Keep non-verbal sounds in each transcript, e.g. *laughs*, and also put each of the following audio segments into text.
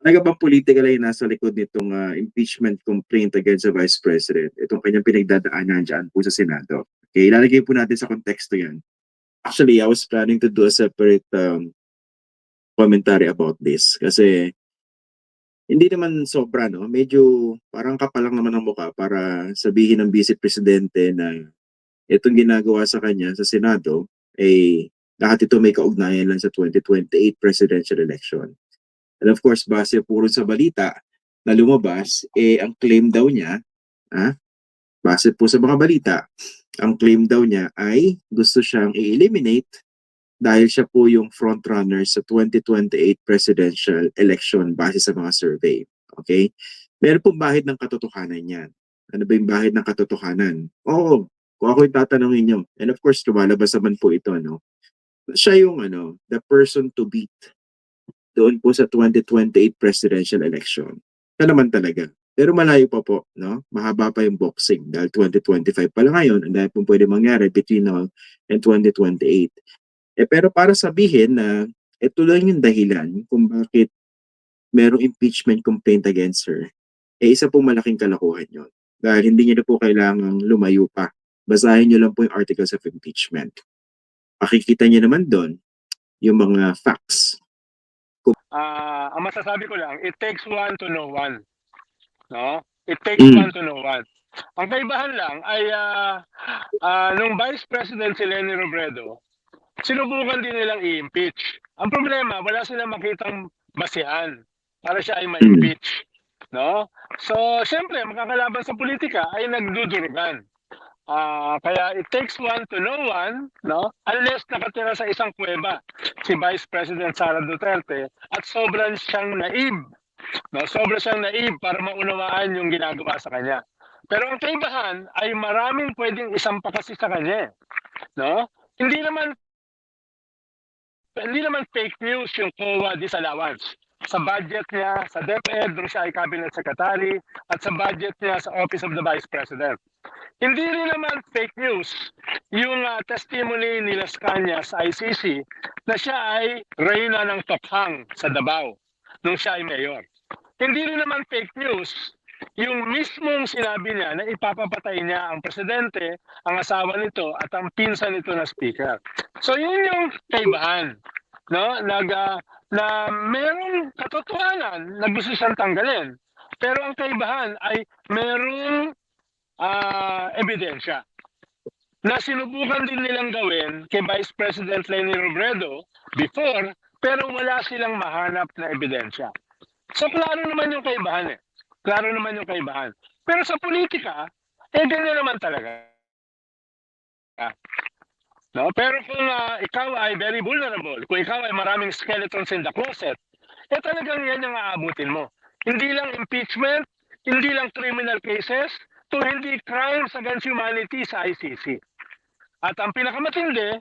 Talaga bang political ay nasa likod nitong ah, impeachment complaint against the Vice President? Itong kanyang pinagdadaanan dyan po sa Senado. Okay, ilalagay po natin sa konteksto yan. Actually, I was planning to do a separate um, commentary about this kasi hindi naman sobra, no? Medyo parang kapalang naman ang mukha para sabihin ng Vice Presidente na itong ginagawa sa kanya sa Senado, eh, lahat ito may kaugnayan lang sa 2028 presidential election. And of course, base puro sa balita na lumabas, eh, ang claim daw niya, ah, base po sa mga balita, ang claim daw niya ay gusto siyang i-eliminate dahil siya po yung frontrunner sa 2028 presidential election base sa mga survey. Okay? Meron pong bahid ng katotohanan yan. Ano ba yung bahid ng katotohanan? Oo, kung ako yung tatanungin nyo. And of course, lumalabas naman po ito, no? Siya yung, ano, the person to beat doon po sa 2028 presidential election. Siya naman talaga. Pero malayo pa po, no? Mahaba pa yung boxing dahil 2025 pa lang ngayon, ang dahil po pwede mangyari between now and 2028. Eh, pero para sabihin na ito lang yung dahilan kung bakit merong impeachment complaint against her, eh isa pong malaking kalakuhan yun. Dahil hindi niyo na po kailangang lumayo pa. Basahin niyo lang po yung articles of impeachment. Makikita niyo naman doon yung mga facts. Ah, ang masasabi ko lang, it takes one to know one. No? It takes Mm. one to know one. Ang kaibahan lang ay ah, ah, nung Vice President si Lenny Robredo, sinubukan din nilang i-impeach. Ang problema, wala silang makitang basihan para siya ay ma-impeach. No? So, siyempre, makakalaban sa politika ay nagdudurugan. Ah, kaya it takes one to know one, no? Unless nakatira sa isang kuweba si Vice President Sara Duterte at sobrang siyang naive. No, sobrang siyang naive para maunawaan yung ginagawa sa kanya. Pero ang kaibahan ay maraming pwedeng isampa kasi sa kanya. No? Hindi naman hindi naman fake news yung COA disallowance. Sa budget niya, sa DepEd, nung siya ay cabinet secretary, at sa budget niya sa Office of the Vice President. Hindi rin naman fake news yung ah, testimony ni Las Cañas sa ICC na siya ay reyna ng Tokhang sa Davao nung siya ay mayor. Hindi rin naman fake news yung mismong sinabi niya na ipapapatay niya ang presidente, ang asawa nito at ang pinsan nito na speaker. So yun yung kaibahan. No? Nag, ah, na merong katotohanan na gusto siyang tanggalin. Pero ang kaibahan ay merong ah, ebidensya na sinubukan din nilang gawin kay Vice President Leni Robredo before pero wala silang mahanap na ebidensya. So klaro naman yung kaibahan eh. Klaro naman yung kaibahan. Pero sa politika, eh ganyan naman talaga. Ah. No? Pero kung ah, ikaw ay very vulnerable, kung ikaw ay maraming skeletons in the closet, eh talagang yan ang aabutin mo. Hindi lang impeachment, hindi lang criminal cases, to hindi crimes against humanity sa ICC. At ang pinakamatindi,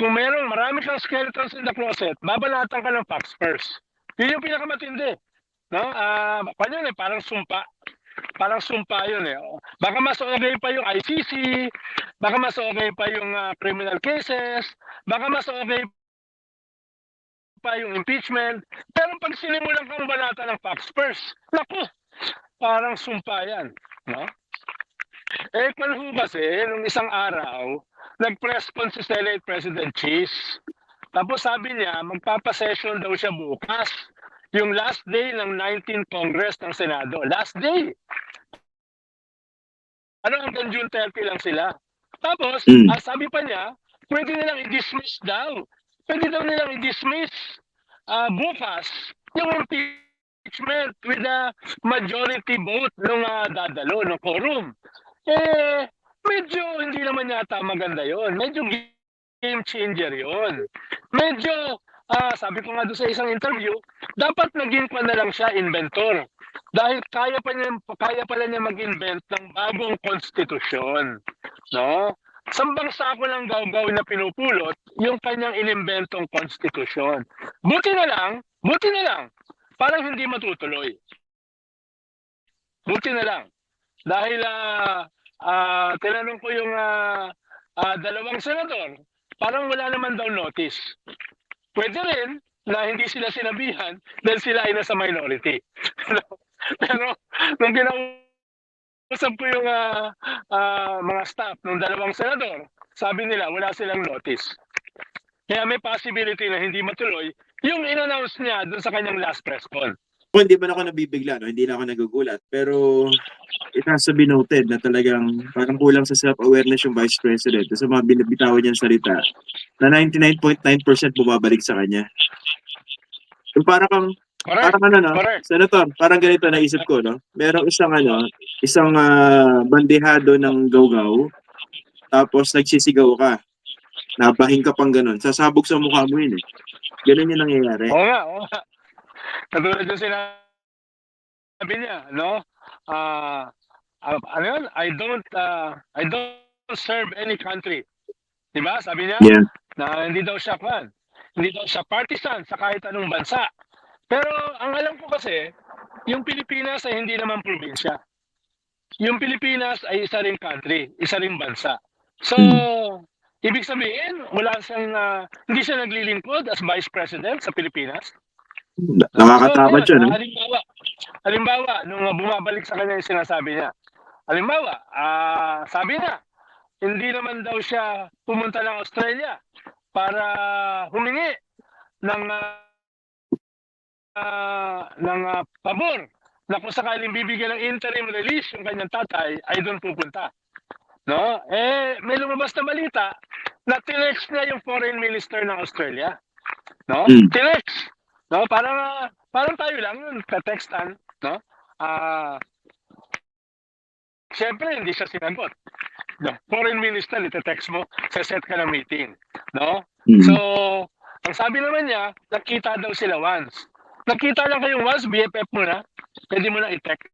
kung merong marami kang skeletons in the closet, babalatan ka ng facts first. Yun yung pinakamatindi. No? Ah, uh, yun eh, parang sumpa. Parang sumpa yun eh. Baka mas okay pa yung ICC, baka mas okay pa yung ah, criminal cases, baka mas okay pa yung impeachment. Pero pag sinimulan kang banata ng facts first, naku, parang sumpa yan. No? Eh, ho kasi, nung isang araw, nag-press con si President Cheese. Tapos sabi niya, magpapasession daw siya bukas. Yung last day ng 19th Congress ng Senado. Last day. Ano hanggang June 30 lang sila. Tapos, Mm. ah, sabi pa niya, pwede nilang i-dismiss daw. Pwede daw nilang i-dismiss ah, bukas yung impeachment with a majority vote nung ah, dadalo, ng quorum. Eh, medyo hindi naman yata maganda yon. Medyo game changer yon. Medyo, ah, sabi ko nga doon sa isang interview, dapat naging pa na lang siya inventor. Dahil kaya pa niya, kaya pala niya mag-invent ng bagong konstitusyon. No? Sambang sako ng gaw-gaw na pinupulot yung kanyang inimbentong konstitusyon. Buti na lang, buti na lang, parang hindi matutuloy. Buti na lang. Dahil ah ah, tinanong ko yung ah, ah, dalawang senador, parang wala naman daw notice. Pwede rin na hindi sila sinabihan dahil sila ay nasa minority. *laughs* Pero nung kinausap ko yung ah, ah, mga staff ng dalawang senador, sabi nila wala silang notice. Kaya may possibility na hindi matuloy yung in-announce niya doon sa kanyang last press con. Kung hindi man ako nabibigla, no? hindi na ako nagugulat. Pero it has to be noted na talagang parang kulang sa self-awareness yung Vice President sa mga binabitawan niyang salita na 99.9% bumabalik sa kanya. Yung parang kang, Correct. parang ano, no? Correct. Senator, parang ganito naisip ko, no? Merong isang ano, isang ah, bandehado ng gawgaw, tapos nagsisigaw ka. Nabahin ka pang ganun. Sasabog sa mukha mo yun eh. Ganun yung nangyayari. Oo nga, oo nga. Katulad yung sinabi niya, no? Ah, ah, ano yun? I don't, ah, I don't serve any country. Diba? Sabi niya, Yeah. na hindi daw siya kwan. Hindi daw siya partisan sa kahit anong bansa. Pero ang alam ko kasi, yung Pilipinas ay hindi naman probinsya. Yung Pilipinas ay isa ring country, isa ring bansa. So, ibig sabihin, wala siyang, ah, hindi siya naglilingkod as Vice President sa Pilipinas. Nakakatakot yun. eh. Halimbawa, halimbawa, nung bumabalik sa kanya yung sinasabi niya. Halimbawa, ah sabi niya, hindi naman daw siya pumunta ng Australia para humingi ng ah, ah, ng ah, pabor na kung sakaling bibigyan ng interim release yung kanyang tatay ay doon pupunta. No? Eh, may lumabas na balita na tinext niya yung foreign minister ng Australia. No? Mm. Tinext. No, parang parang tayo lang yun, ka-textan, no? Ah Siyempre, hindi siya sinagot. The foreign minister, ite-text mo, set ka ng meeting, no? Mm. So, ang sabi naman niya, nakita daw sila once. Nakita lang kayong once, BFF mo na, pwede mo na i-text.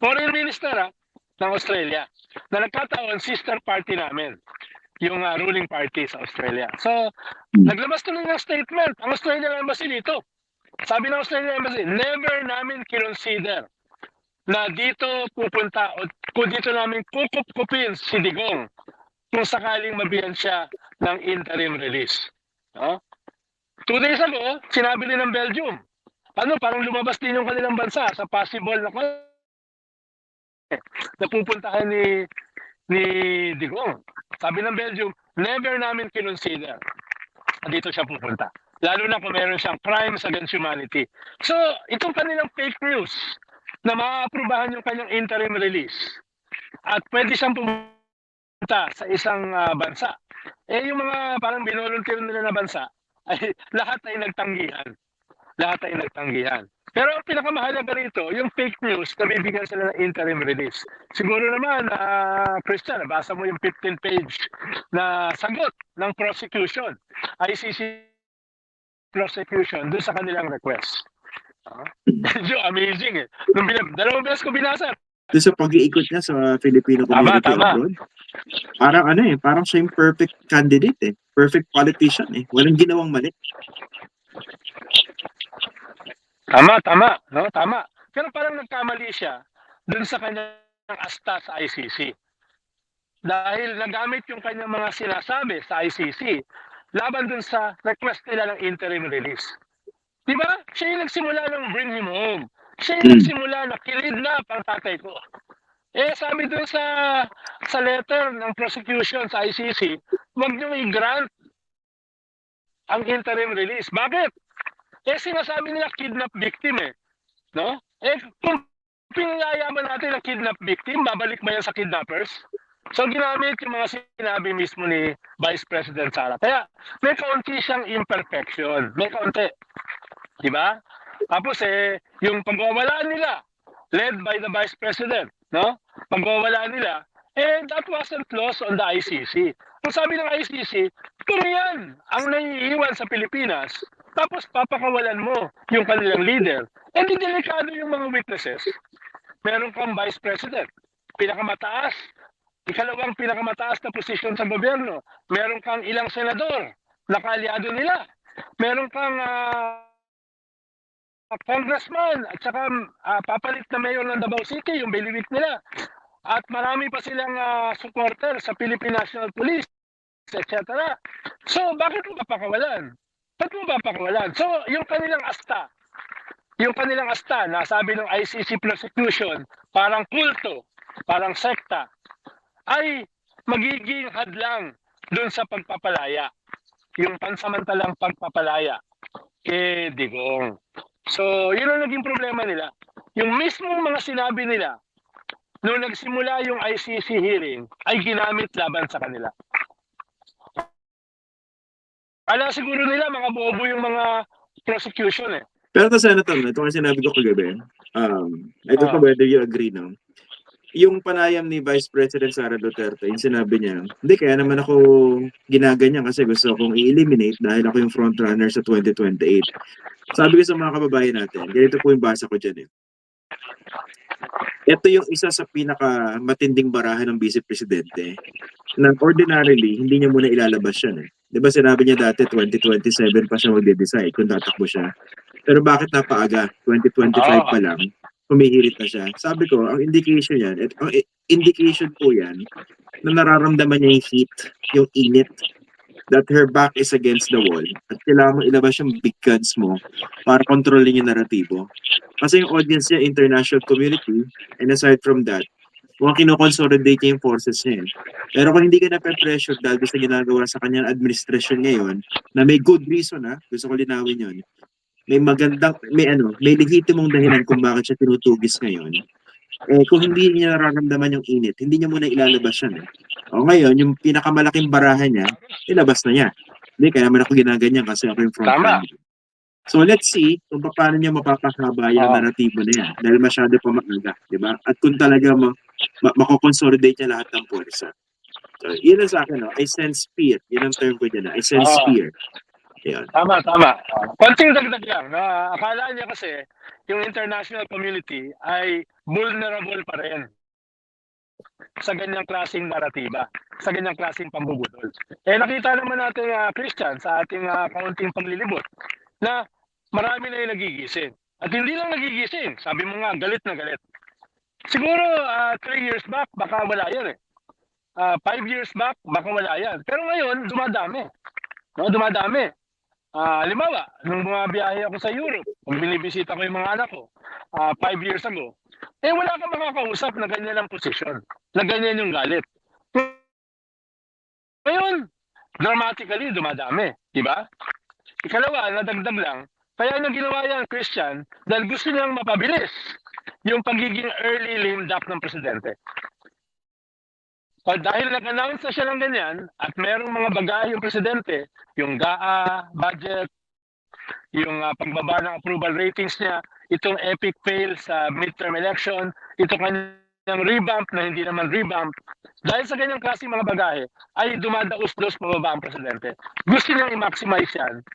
Foreign minister, ah, ng Australia, na nagkataon, sister party namin, yung ah, ruling party sa Australia. So, Hmm. naglabas na ng statement, ang Australian Embassy dito. Sabi ng Australian Embassy, never namin kinonsider na dito pupunta o kung dito namin kukup-kupin si Digong kung sakaling mabihan siya ng interim release. No? Two days ago, sinabi din ng Belgium, ano, parang lumabas din yung kanilang bansa sa possible na na pupuntahan ni ni Digong. Sabi ng Belgium, never namin kinonsider dito siya pupunta. Lalo na kung meron siyang crimes against humanity. So, itong kanilang fake news na maaaprubahan yung kanyang interim release at pwede siyang pumunta sa isang ah, bansa. Eh, yung mga parang binolunteer nila na bansa, ay *laughs* lahat ay nagtanggihan. Lahat ay nagtanggihan. Pero ang pinakamahalaga rito, yung fake news na bibigyan sila ng interim release. Siguro naman, ah Christian, nabasa mo yung 15-page na sagot ng prosecution, ICC prosecution doon sa kanilang request. *laughs* Medyo amazing eh. Nung binab- dalawang beses ko binasa, Doon sa pag-iikot niya sa Filipino Tama, community tama. abroad, parang ano eh, parang siya yung perfect candidate eh. Perfect politician eh. Walang ginawang mali. Tama, tama. No, tama. Pero parang nagkamali siya dun sa kanyang asta sa ICC. Dahil nagamit yung kanyang mga sinasabi sa ICC laban dun sa request nila ng interim release. Di ba? Siya yung nagsimula ng bring him home. Siya yung Hmm. nagsimula na kinidnap ang tatay ko. Eh, sabi dun sa sa letter ng prosecution sa ICC, huwag niyo i-grant ang interim release. Bakit? Eh, sinasabi nila kidnap victim eh. No? Eh, kung pinayayaman natin ang kidnap victim, babalik ba yan sa kidnappers? So, ginamit yung mga sinabi mismo ni Vice President Sara. Kaya, may kaunti siyang imperfection. May kaunti. Di ba? Tapos eh, yung pagwawala nila, led by the Vice President, no? Pagwawala nila, eh, that wasn't lost on the ICC. Kung sabi ng ICC, kung yan ang naiiwan sa Pilipinas, tapos papakawalan mo yung kanilang leader, eh di delikado yung mga witnesses. Meron kang Vice President, pinakamataas, ikalawang pinakamataas na posisyon sa gobyerno. Meron kang ilang senador na kaalyado nila. Meron kang ah, congressman at saka ah, papalit na mayor ng Davao City, yung biliwit nila. At marami pa silang ah, supporter sa Philippine National Police, etc. So, bakit mo papakawalan? ba't mo papakawalan? So, yung kanilang asta, yung kanilang asta na sabi ng ICC prosecution, parang kulto, parang sekta, ay magiging hadlang doon sa pagpapalaya. Yung pansamantalang pagpapalaya kay Digong. So, yun ang naging problema nila. Yung mismong mga sinabi nila nung nagsimula yung ICC hearing ay ginamit laban sa kanila. Ala siguro nila mga bobo yung mga prosecution eh. Pero to Senator, ito nga sinabi ko kagabi, um, I don't know Ah. whether you agree no? Yung panayam ni Vice President Sara Duterte, yung sinabi niya, hindi kaya naman ako ginaganyan kasi gusto akong i-eliminate dahil ako yung frontrunner sa 2028. Sabi ko sa mga kababayan natin, ganito po yung basa ko dyan eh. Ito yung isa sa pinaka matinding barahan ng Vice Presidente na ordinarily, hindi niya muna ilalabas yan eh. Di ba sinabi niya dati 2027 pa siya magde-decide kung tatakbo siya. Pero bakit napaaga? 2025 pa lang, humihirit na siya. Sabi ko, ang indication yan, at ang indication po yan, na nararamdaman niya yung heat, yung init, that her back is against the wall, at kailangan mo ilabas yung big guns mo para kontrolin yung naratibo. Kasi yung audience niya, international community, and aside from that, mukhang kinoconsolidate niya yung forces niya. eh. Pero kung hindi ka na-pressure dahil sa ginagawa sa kanyang administration ngayon, na may good reason ha, gusto ko linawin yun, may magandang, may ano, may legitimong dahilan kung bakit siya tinutugis ngayon. Eh, kung hindi niya nararamdaman yung init, hindi niya muna ilalabas yan. Eh. O ngayon, yung pinakamalaking barahan niya, ilabas na niya. Hindi, kaya naman ako ginaganyan kasi ako yung front Tama. So let's see kung paano niya mapapahaba yung Oo. naratibo na yan. Dahil masyado pa maaga, di ba? At kung talaga ma ma- makoconsolidate niya lahat ng puwersa. So, yun ang sa akin, no? I sense fear. Yun ang term ko dyan. I sense Oo. fear. Yan. Tama, tama. Konting dagdag lang. Na akala niya kasi yung international community ay vulnerable pa rin sa ganyang klaseng naratiba, sa ganyang klaseng pambubudol. Eh nakita naman natin, ah, Christian, sa ating uh, kaunting paglilibot, na marami na yung nagigising. At hindi lang nagigising, sabi mo nga, galit na galit. Siguro, ah, three years back, baka wala yan eh. Ah, five years back, baka wala yan. Pero ngayon, dumadami. No, dumadami. Ah, halimbawa, nung mga biyahe ako sa Europe, kung binibisita ko yung mga anak ko, ah, five years ago, eh wala kang makakausap na ganyan ang posisyon, na ganyan yung galit. Ngayon, dramatically dumadami, di ba? Ikalawa, nadagdag lang, kaya niya ginawa yan, Christian, dahil gusto niyang mapabilis yung pagiging early lame duck ng presidente. Pag dahil nag-announce na siya ng ganyan at merong mga bagahe yung presidente, yung GAA, budget, yung ah, pagbaba ng approval ratings niya, itong epic fail sa midterm election, ito kanyang revamp na hindi naman revamp, dahil sa ganyang klaseng mga bagahe, ay dumadaos-dos pababa ang presidente. Gusto niyang i-maximize yan,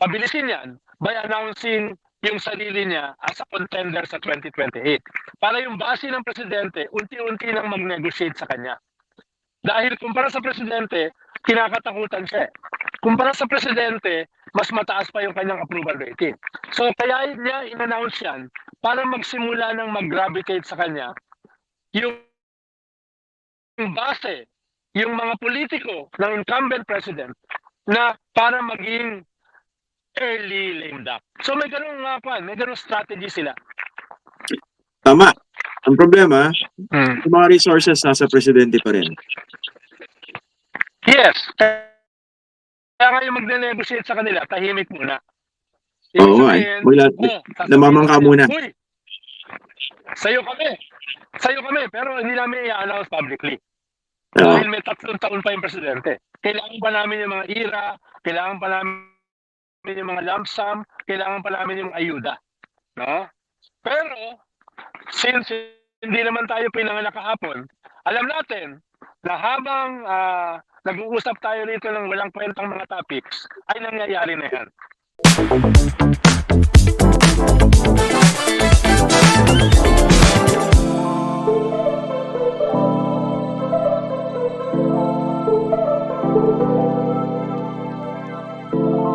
pabilisin yan, by announcing yung sarili niya as a contender sa 2028. Para yung base ng presidente, unti-unti nang mag-negotiate sa kanya. Dahil kumpara sa presidente, kinakatakutan siya. eh. Kumpara sa presidente, mas mataas pa yung kanyang approval rating. So kaya niya in-announce yan para magsimula ng mag-gravitate sa kanya yung, yung base, yung mga politiko ng incumbent president na para maging early lame duck. So may ganung nga uh, may ganung strategy sila. Tama. Ang problema, yung mga resources nasa presidente pa rin. Yes. Kaya nga yung magne-negotiate sa kanila, tahimik muna. Ibig Oo nga eh. Wala, oh, namamangka muna. Uy, sa'yo kami. Sa'yo kami, pero hindi namin i-announce publicly. Oo. Dahil may tatlong taon pa yung presidente. Kailangan pa namin yung mga IRA, kailangan pa namin namin yung mga lump sum, kailangan pa namin yung ayuda. No? Pero, since hindi naman tayo pinanganak kahapon, alam natin na habang uh, nag-uusap tayo rito ng walang kwentang mga topics, ay nangyayari na yan.